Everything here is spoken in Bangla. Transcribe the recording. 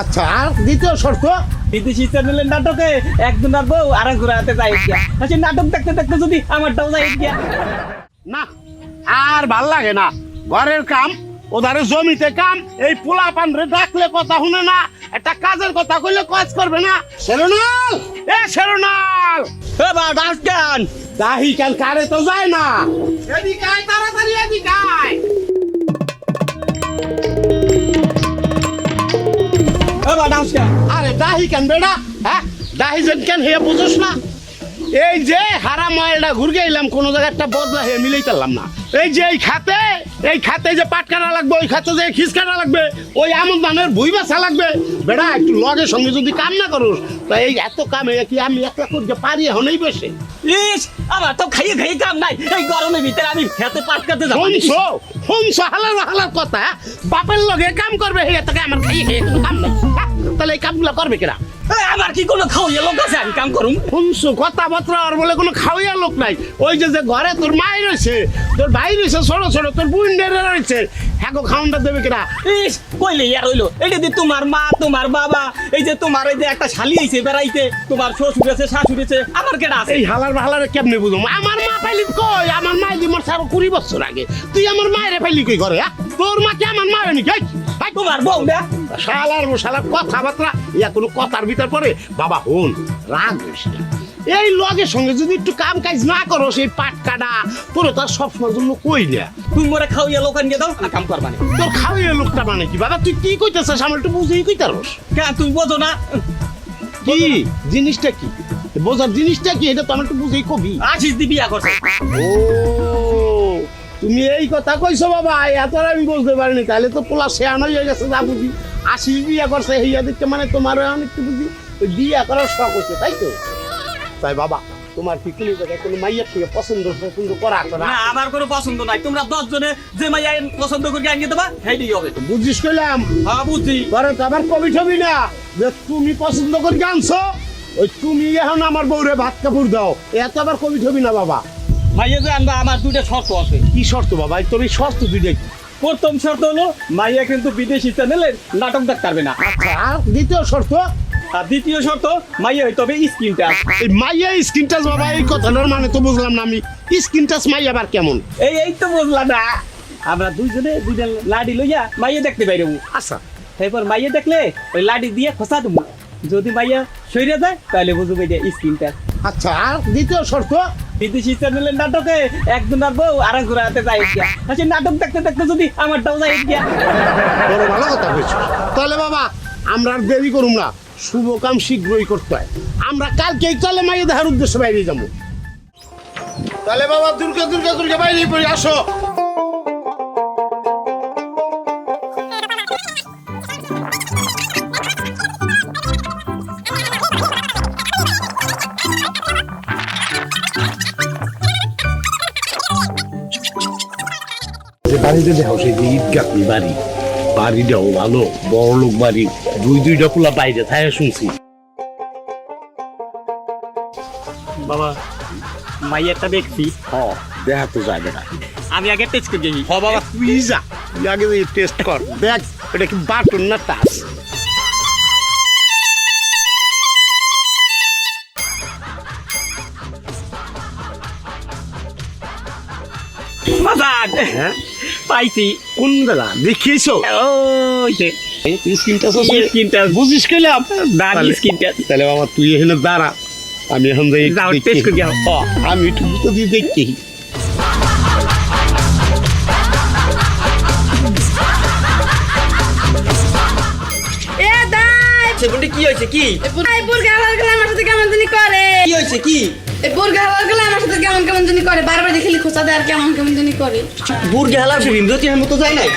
আচ্ছা আর দ্বিতীয় শর্ত? বিদেশি চ্যানেলের নাটকে একজন আর বউ আর ঘুরাতে যাই গিয়া সেই নাটক দেখতে দেখতে যদি আমারটাও যাই গিয়া না আর ভালো লাগে না। ঘরের কাম ওধারে জমিতে কাম এই পোলা পানরে ডাকলে কথা শুনে না একটা কাজের কথা কইলে কাজ করবে না। শেরোনাল! এ শেরোনাল! এ বা গান দাহি কান? কারে তো যায় না। এদিকে আয় তাড়াতাড়ি এদিকে আয়। আরে দাহি কেন বেড়া? হ্যাঁ? দাহি যেন কেন হে বুঝোস না। এই যে হারা ময়লটা ঘুরগে এলাম কোনো জায়গায় একটা বদলা হে মিলেই পারলাম না। এই যে এই খাতে এই খাতে যে পাট কাটা লাগবে ওই খাতে যে খিস কাটা লাগবে ওই আমন ধানের ভুই বাছা লাগবে। বেড়া একটু লগের সঙ্গে যদি কাম না করুস তা এই এত কামে কি আমি একলা করতে পারি এখনই বসে ইস আমার তো খাইয়ে খাইয়ে কাম নাই। এই গরমের ভিতরে আমি খেতে পাটকাতে যাব। শুনছো? শুনছো? হালার হালার কথা হ্যাঁ? বাপের লগে কাম করবে হে তোকে আমার খাইয়ে খাইয়ে কাম নাই। হ্যাঁ? তাহলে এই কামগুলো করবে কেনা এ, আমার কি কোনো খাওয়াইয়া লোক আছে? আমি কাম করুম। শুনছো কথাবার্তা আর বলে কোনো খাওয়াইয়া লোক নাই। ওই যে যে ঘরে তোর মাই রয়েছে তোর ভাই রয়েছে ছোট ছোট তোর বুন রয়েছে হ্যাঁ খাওয়ানটা দেবে কিনা? ইস কইলে ইয়ার হইল। এটা দিয়ে তোমার মা তোমার বাবা এই যে তোমার এই যে একটা শালি আইছে বেড়াইতে তোমার শ্বশুর আছে শাশুড়ি আছে আমার কেডা আছে? এই হালার হালারে কেমনে বুঝো আমার মা পাইলি কই? আমার মা দি মোর সারা কুড়ি বছর আগে। তুই আমার মায়ের পাইলি কই করে হ্যাঁ? তোর মা কি আমার মা হয়নি কই তোমার বউ না? শালার শালার কথাবার্তা ইয়া কোনো কথার ভিতর পরে বাবা হন রাগ হইস না। এই লগের সঙ্গে যদি একটু কাম কাজ না করো সেই পাট কাটা তোর তার সবসময় জন্য কই না। তুমি মোরে খাওয়াইয়া লোক আনিয়ে দাও আর কাম করবা না। তোর খাওয়াই লোকটা মানে কি বাবা? তুই কি কইতেছিস? আমার একটু বুঝেই কইতারস কেন তুমি বোঝো না? কি জিনিসটা কি? বোঝার জিনিসটা কি? এটা তো আমার একটু বুঝেই কবি। আশিস দি বিয়া করছে। ও তুমি এই কথা কইছো বাবা এত আর আমি বুঝতে পারিনি। তাহলে তো পোলা শেয়ানো হয়ে গেছে যা বুঝি। আশিস বিয়া করছে হইয়া দিচ্ছে মানে তোমার অনেক বুঝি। ওই বিয়া করার শখ হচ্ছে তাই তো? তাই বাবা তোমার কি কোনো জায়গায় কোনো মাইয়ের থেকে পছন্দ পছন্দ করা তো না? আমার কোনো পছন্দ নাই। তোমরা দশ জনে যে মাইয়া পছন্দ করে আনিয়ে দেবা সেইটাই হবে। বুঝিস কইলাম? হ্যাঁ বুঝছি। পরে তো আবার কবি ছবি না। যে তুমি পছন্দ করে আনছো ওই তুমি এখন আমার বউরে ভাত কাপড় দাও। এত আবার কবি ছবি না বাবা। মাইয়া যে আনবা আমার দুইটা শর্ত আছে। কি শর্ত বাবা? এই শর্ত দুইটা কি? প্রথম শর্ত হলো মাইয়া কিন্তু বিদেশি চ্যানেলের নাটক দেখতে পারবে না। আচ্ছা আর দ্বিতীয় শর্ত? আর দ্বিতীয় শর্ত মাইয়া হইতে হবে স্ক্রিন টাচ এই মাইয়া স্কিন টাচ বাবা এই কথাটার মানে তো বুঝলাম না আমি। স্কিন টাচ মাইয়া আবার কেমন? এই এই তো বুঝলা না। আমরা দুইজনে দুইটা লাডি লইয়া মাইয়া দেখতে পাইরব আচ্ছা। এরপর মাইয়া দেখলে ওই লাডি দিয়ে খসা দেবো যদি মাইয়া সইরে যায় তাহলে বুঝব এটা স্ক্রিন টাচ আচ্ছা আর দ্বিতীয় শর্ত? বিদেশি চ্যানেলের নাটকে একজন আর বউ আর ঘুরাতে যাই আর নাটক দেখতে দেখতে যদি আমারটাও যাই গিয়া বড় ভালো কথা হয়েছে। তাহলে বাবা, আমরা আর দেরি করুম না। শুভ কাম শীঘ্রই করতে হয়। আমরা কালকেই চলে মাইয়ে দেখার উদ্দেশ্যে বাইরে যাব। তাহলে বাবা, দুর্গা দুর্গা দুর্গা বাইরে পড়ে, আসো। বাড়িতে দেখো সেই যে ঈদগাহি বাড়ি। বাড়িটাও ভালো বড় লোক বাড়ি। দুই দুইটা পোলা বাইরে থাকে শুনছি। বাবা মাইয়াটা দেখছি হ দেখা তো যাবে না। আমি আগে টেস্ট করে যাই হ বাবা তুই যা। তুই আগে টেস্ট কর। দেখ এটা কি বাটন না বাজার হ্যাঁ? পাইছি। কোন জায়গা দেখিয়েছো? বুঝিস কইলাম দাঁড়ি টাচ তাহলে বাবা তুই এখানে দাঁড়া। আমি এখন যাই আমি একটু তো দিয়ে দেখি। সেগুনটি কি হয়েছে? কি? বুর্গা হালালগুলো আমার সাথে কেমন জানি করে? কি হয়েছে? কি? এই বুর্গা হালালগুলো আমার সাথে কেমন কেমন জানি করে, বারবার দেখে খোঁচা দেয় আর কেমন কেমন জানি করে। বুর্গে হালার সে বিন্দুতি মতো যাই নাই?